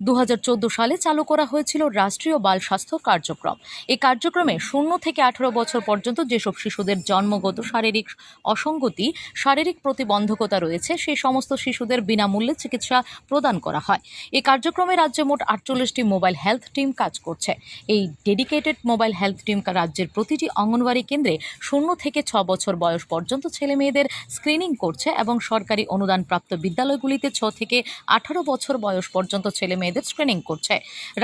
দু হাজার চোদ্দ সালে চালু করা হয়েছিল রাষ্ট্রীয় বাল স্বাস্থ্য কার্যক্রম। এই কার্যক্রমে শূন্য থেকে আঠারো বছর পর্যন্ত যেসব শিশুদের জন্মগত শারীরিক অসঙ্গতি, শারীরিক প্রতিবন্ধকতা রয়েছে, সেই সমস্ত শিশুদের বিনামূল্যে চিকিৎসা প্রদান করা হয়। এই কার্যক্রমে রাজ্যে মোট আটচল্লিশটি মোবাইল হেলথ টিম কাজ করছে। এই ডেডিকেটেড মোবাইল হেলথ টিম রাজ্যের প্রতিটি অঙ্গনওয়াড়ি কেন্দ্রে শূন্য থেকে ছ বছর বয়স পর্যন্ত ছেলে মেয়েদের স্ক্রিনিং করছে এবং সরকারি অনুদানপ্রাপ্ত বিদ্যালয়গুলিতে ছ থেকে আঠারো বছর বয়স পর্যন্ত ছেলে মেয়েদের স্ক্রিনিং করছে।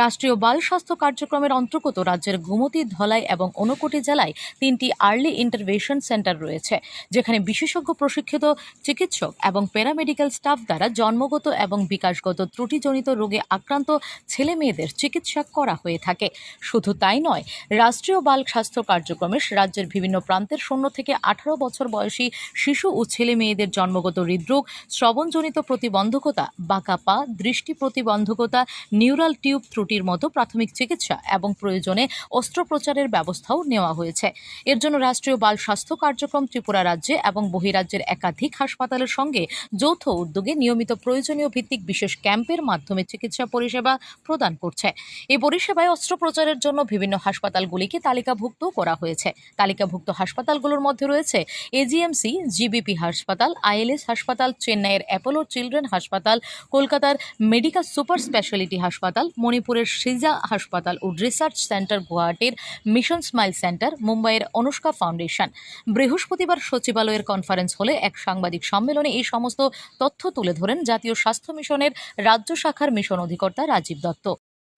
রাষ্ট্রীয় বাল স্বাস্থ্য কার্যক্রমের অন্তর্গত রাজ্যের গোমতী, ধলাই এবং ঊনকোটি জেলায় তিনটি আর্লি ইন্টারভেনশন সেন্টার রয়েছে, যেখানে বিশেষজ্ঞ, প্রশিক্ষিত, চিকিৎসক এবং প্যারামেডিক্যাল স্টাফ দ্বারা জন্মগত এবং বিকাশগত ত্রুটিজনিত রোগে আক্রান্ত ছেলে মেয়েদের চিকিৎসা করা হয়ে থাকে। শুধু তাই নয়, রাষ্ট্রীয় বাল স্বাস্থ্য কার্যক্রমে রাজ্যের বিভিন্ন প্রান্তের শূন্য থেকে আঠারো বছর বয়সী শিশু ও ছেলে মেয়েদের জন্মগত হৃদরোগ, শ্রবণজনিত প্রতিবন্ধকতা, বাঁকা পা, দৃষ্টি প্রতিবন্ধকতা নিউরাল টিউব ত্রুটির মতো প্রাথমিক চিকিৎসা এবং প্রয়োজনে অস্ত্রোপচারের ব্যবস্থাও নেওয়া হয়েছে। এর জন্য রাষ্ট্রীয় বাল স্বাস্থ্য কার্যক্রম ত্রিপুরা রাজ্যে এবং বহিরাজ্যের একাধিক হাসপাতালের সঙ্গে যৌথ উদ্যোগে নিয়মিত প্রয়োজনীয় ভিত্তিক বিশেষ ক্যাম্পের মাধ্যমে চিকিৎসা পরিষেবা প্রদান করছে। এই পরিষেবায় অস্ত্রোপচারের জন্য বিভিন্ন হাসপাতালগুলিকে তালিকাভুক্ত করা হয়েছে। তালিকাভুক্ত হাসপাতালগুলোর মধ্যে রয়েছে এজিএমসি, জিবিপি হাসপাতাল, আইএলএস হাসপাতাল, চেন্নাইয়ের অ্যাপোলো চিলড্রেন হাসপাতাল, কলকাতার মেডিকেল সুপার স্পেশালিটি হাসপাতাল, মণিপুরের সিজা হাসপাতাল ও রিসার্চ সেন্টার গুয়াহাটির মিশন স্মাইল সেন্টার মুম্বাইয়ের অনুষ্কা ফাউন্ডেশন বৃহস্পতিবার সচিবালয়ের কনফারেন্স হলে এক সাংবাদিক সম্মেলনে এই সমস্ত তথ্য তুলে ধরেন জাতীয় স্বাস্থ্য মিশনের রাজ্য শাখার মিশন অধিকর্তা রাজীব দত্ত।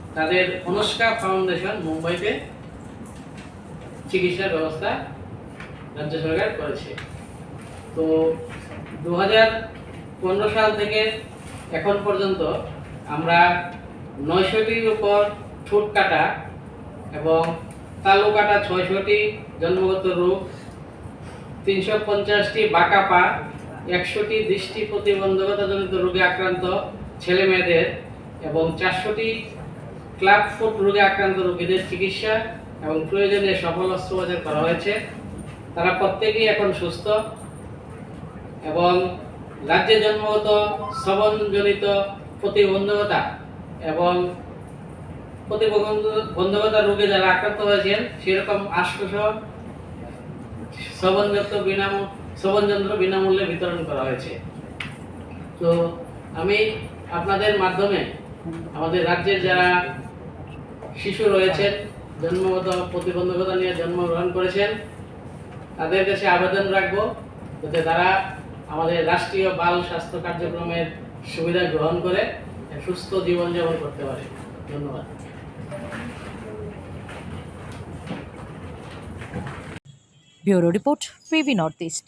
তাদের অনুষ্কা ফাউন্ডেশন মুম্বাইতে চিকিৎসার ব্যবস্থা রাজ্য সরকার করেছে। তো দু সাল থেকে এখন পর্যন্ত আমরা নয়শোটির উপর ঠোঁট কাটা এবং তালু কাটা ছয়শটি, জন্মগত রোগ তিনশো পঞ্চাশটি, বাঁকা পা একশোটি, দৃষ্টি প্রতিবন্ধকতাজনিত রোগে আক্রান্ত ছেলে মেয়েদের এবং চারশোটি ক্লাব ফুট রোগে আক্রান্ত রোগীদের চিকিৎসা এবং প্রয়োজনে সফল অস্ত্রোপচার করা হয়েছে। তারা প্রত্যেকেই এখন সুস্থ এবং রাজ্যে জন্মগত শ্রবণজনিত প্রতিবন্ধকতা এবং প্রতিবন্ধকতা রোগে যারা আক্রান্ত হয়েছেন, সেরকম আটশোশো শ্রবণযন্ত্র বিনামূ, শ্রবণযন্ত্র বিনামূল্যে বিতরণ করা হয়েছে। তো আমি আপনাদের মাধ্যমে আমাদের রাজ্যের যারা শিশু রয়েছেন, জন্মগত প্রতিবন্ধকতা নিয়ে জন্মগ্রহণ করেছেন, তাদের কাছে আবেদন রাখব যাতে তারা আমাদের রাষ্ট্রীয় বাল স্বাস্থ্য কার্যক্রমের সুবিধা গ্রহণ করে সুস্থ জীবনযাপন করতে পারে। ধন্যবাদ। Bureau report PB north east.